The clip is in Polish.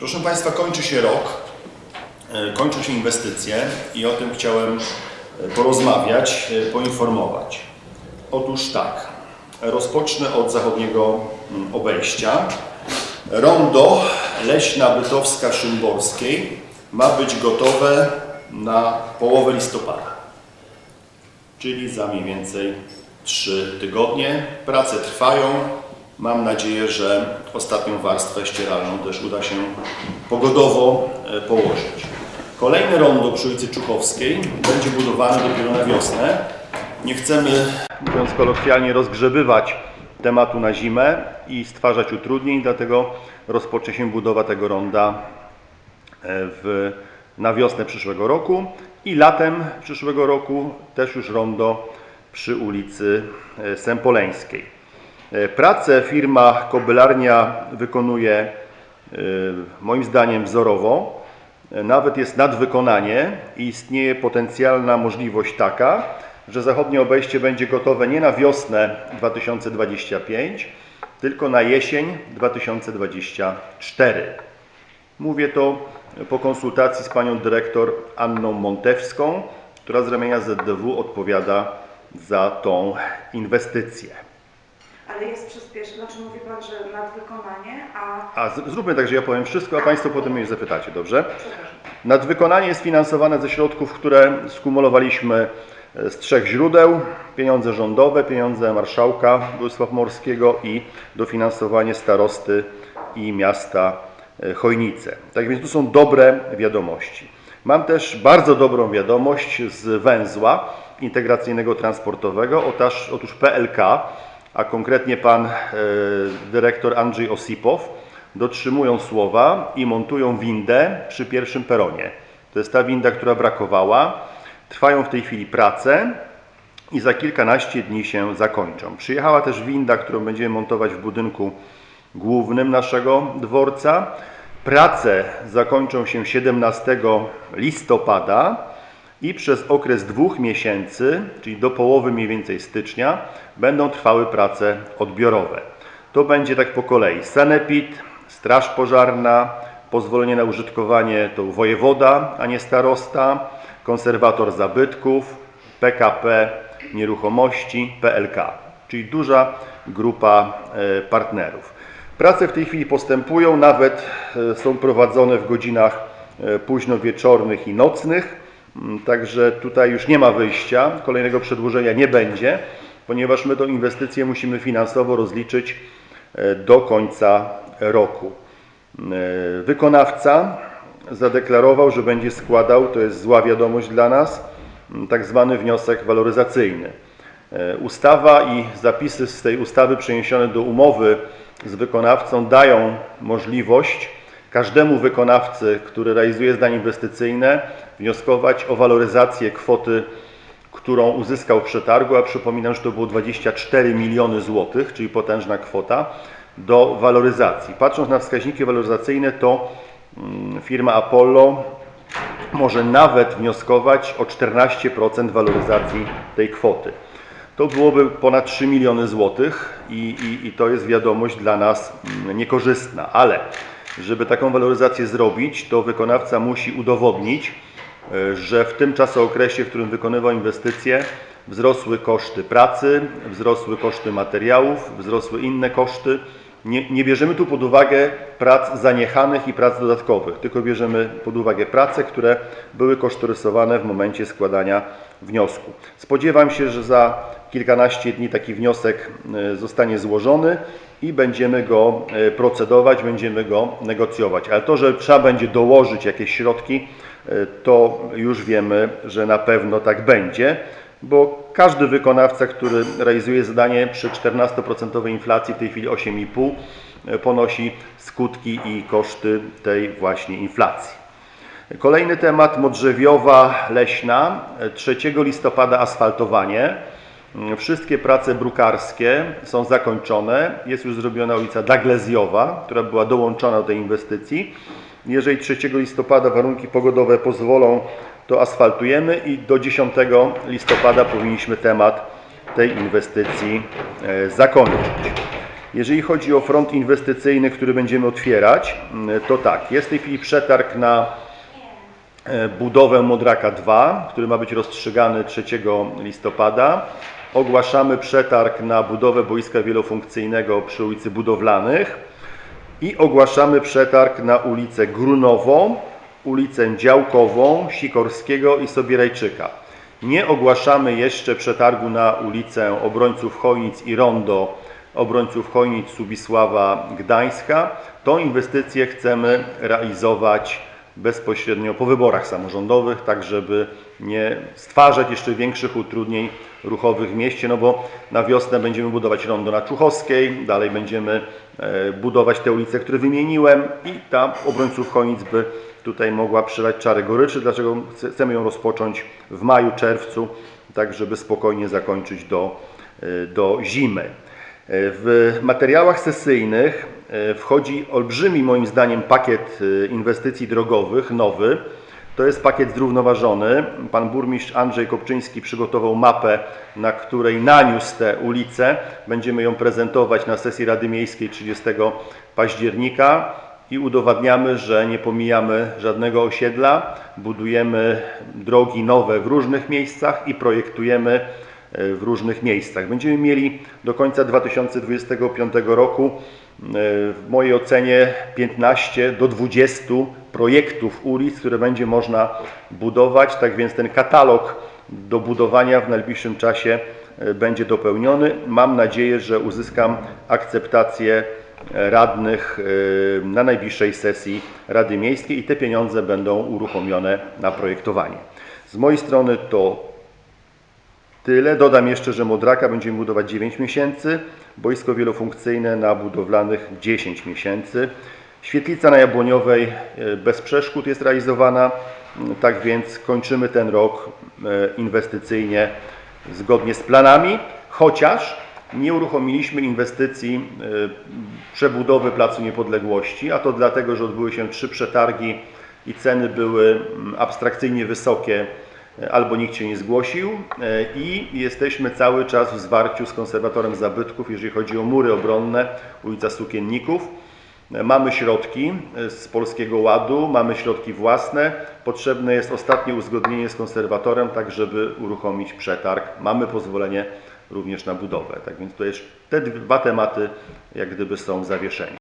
Proszę Państwa, kończy się rok, e, kończą się inwestycje i o tym chciałem e, porozmawiać, e, poinformować. Otóż tak, rozpocznę od zachodniego mm, obejścia. Rondo Leśna Bytowska Szymborskiej ma być gotowe na połowę listopada, czyli za mniej więcej 3 tygodnie. Prace trwają. Mam nadzieję, że ostatnią warstwę ścieralną też uda się pogodowo e, położyć. Kolejne rondo przy ulicy Czuchowskiej będzie budowane dopiero na wiosnę. Nie chcemy, mówiąc kolokwialnie, rozgrzebywać tematu na zimę i stwarzać utrudnień, dlatego rozpocznie się budowa tego ronda e, w, na wiosnę przyszłego roku i latem przyszłego roku też już rondo przy ulicy e, Sempoleńskiej. E, Pracę firma Kobylarnia wykonuje e, moim zdaniem wzorowo. E, Nawet jest nadwykonanie i istnieje potencjalna możliwość taka, że zachodnie obejście będzie gotowe nie na wiosnę 2025, tylko na jesień 2024. Mówię to po konsultacji z panią dyrektor Anną Montewską, która z ramienia ZDW odpowiada za tą inwestycję. Ale jest przyspieszenie, znaczy mówi Pan, że nadwykonanie, a... A zróbmy tak, że ja powiem wszystko, a Państwo potem mnie zapytacie, dobrze? Nadwykonanie jest finansowane ze środków, które skumulowaliśmy e, z trzech źródeł. Pieniądze rządowe, pieniądze marszałka województwa morskiego i dofinansowanie starosty i miasta e, Chojnice. Tak więc tu są dobre wiadomości. Mam też bardzo dobrą wiadomość z węzła integracyjnego transportowego. Otóż PLK, a konkretnie pan e, dyrektor Andrzej Osipow, dotrzymują słowa i montują windę przy pierwszym peronie. To jest ta winda, która brakowała. Trwają w tej chwili prace i za kilkanaście dni się zakończą. Przyjechała też winda, którą będziemy montować w budynku głównym naszego dworca. Prace zakończą się 17 listopada i przez okres dwóch miesięcy, czyli do połowy mniej więcej stycznia, będą trwały prace odbiorowe. To będzie tak po kolei. Sanepid, Straż Pożarna, pozwolenie na użytkowanie to wojewoda, a nie starosta, konserwator zabytków, PKP Nieruchomości, PLK, czyli duża grupa e, partnerów. Prace w tej chwili postępują, nawet e, są prowadzone w godzinach e, późno wieczornych i nocnych, także tutaj już nie ma wyjścia, kolejnego przedłużenia nie będzie, ponieważ my tę inwestycję musimy finansowo rozliczyć e, do końca roku. E, Wykonawca zadeklarował, że będzie składał, to jest zła wiadomość dla nas, m, tak zwany wniosek waloryzacyjny. E, Ustawa i zapisy z tej ustawy przeniesione do umowy z wykonawcą dają możliwość każdemu wykonawcy, który realizuje zdanie inwestycyjne, wnioskować o waloryzację kwoty, którą uzyskał w przetargu, a przypominam, że to było 24 miliony złotych, czyli potężna kwota, do waloryzacji. Patrząc na wskaźniki waloryzacyjne, to mm, firma Apollo może nawet wnioskować o 14% waloryzacji tej kwoty. To byłoby ponad 3 miliony złotych i, i, i to jest wiadomość dla nas mm, niekorzystna, ale żeby taką waloryzację zrobić, to wykonawca musi udowodnić, e, że w tym czasookresie, w którym wykonywał inwestycje, wzrosły koszty pracy, wzrosły koszty materiałów, wzrosły inne koszty. Nie, nie bierzemy tu pod uwagę prac zaniechanych i prac dodatkowych, tylko bierzemy pod uwagę prace, które były kosztorysowane w momencie składania wniosku. Spodziewam się, że za kilkanaście dni taki wniosek e, zostanie złożony i będziemy go e, procedować, będziemy go negocjować. Ale to, że trzeba będzie dołożyć jakieś środki, e, to już wiemy, że na pewno tak będzie, bo każdy wykonawca, który realizuje zadanie przy 14% inflacji, w tej chwili 8,5, e, ponosi skutki i koszty tej właśnie inflacji. Kolejny temat, Modrzewiowa Leśna, 3 listopada asfaltowanie. Mm, Wszystkie prace brukarskie są zakończone. Jest już zrobiona ulica Daglezjowa, która była dołączona do tej inwestycji. Jeżeli 3 listopada warunki pogodowe pozwolą, to asfaltujemy i do 10 listopada powinniśmy temat tej inwestycji e, zakończyć. Jeżeli chodzi o front inwestycyjny, który będziemy otwierać, to tak, jest w tej chwili przetarg na e, budowę Modraka 2, który ma być rozstrzygany 3 listopada. Ogłaszamy przetarg na budowę boiska wielofunkcyjnego przy ulicy Budowlanych i ogłaszamy przetarg na ulicę Grunową, ulicę Działkową, Sikorskiego i Sobierajczyka. Nie ogłaszamy jeszcze przetargu na ulicę Obrońców Chojnic i Rondo Obrońców Chojnic, Subisława, Gdańska. Tą inwestycję chcemy realizować bezpośrednio po wyborach samorządowych, tak żeby nie stwarzać jeszcze większych utrudnień ruchowych w mieście, no bo na wiosnę będziemy budować rondo na Czuchowskiej, dalej będziemy e, budować te ulice, które wymieniłem i ta obrońców Chojnic by tutaj mogła przelać czarę goryczy, dlaczego chce- chcemy ją rozpocząć w maju, czerwcu, tak żeby spokojnie zakończyć do, e, do zimy. W materiałach sesyjnych e, wchodzi olbrzymi moim zdaniem pakiet e, inwestycji drogowych, nowy. To jest pakiet zrównoważony. Pan burmistrz Andrzej Kopczyński przygotował mapę, na której naniósł te ulice. Będziemy ją prezentować na sesji Rady Miejskiej 30 października i udowadniamy, że nie pomijamy żadnego osiedla, budujemy drogi nowe w różnych miejscach i projektujemy e, w różnych miejscach. Będziemy mieli do końca 2025 roku e, w mojej ocenie 15 do 20 projektów ulic, które będzie można budować. Tak więc ten katalog do budowania w najbliższym czasie e, będzie dopełniony. Mam nadzieję, że uzyskam akceptację e, radnych na najbliższej sesji Rady Miejskiej i te pieniądze będą uruchomione na projektowanie. Z mojej strony to Tyle. Dodam jeszcze, że Modraka będziemy budować 9 miesięcy, boisko wielofunkcyjne na budowlanych 10 miesięcy. Świetlica na Jabłoniowej e, bez przeszkód jest realizowana, tak więc kończymy ten rok e, inwestycyjnie zgodnie z planami, chociaż nie uruchomiliśmy inwestycji e, przebudowy Placu Niepodległości, a to dlatego, że odbyły się trzy przetargi i ceny były abstrakcyjnie wysokie albo nikt się nie zgłosił e, i jesteśmy cały czas w zwarciu z konserwatorem zabytków, jeżeli chodzi o mury obronne, ulica Sukienników. E, Mamy środki e, z Polskiego Ładu, mamy środki własne. Potrzebne jest ostatnie uzgodnienie z konserwatorem, tak żeby uruchomić przetarg. Mamy pozwolenie również na budowę. Tak więc to jest te dwa tematy jak gdyby są w zawieszeniu.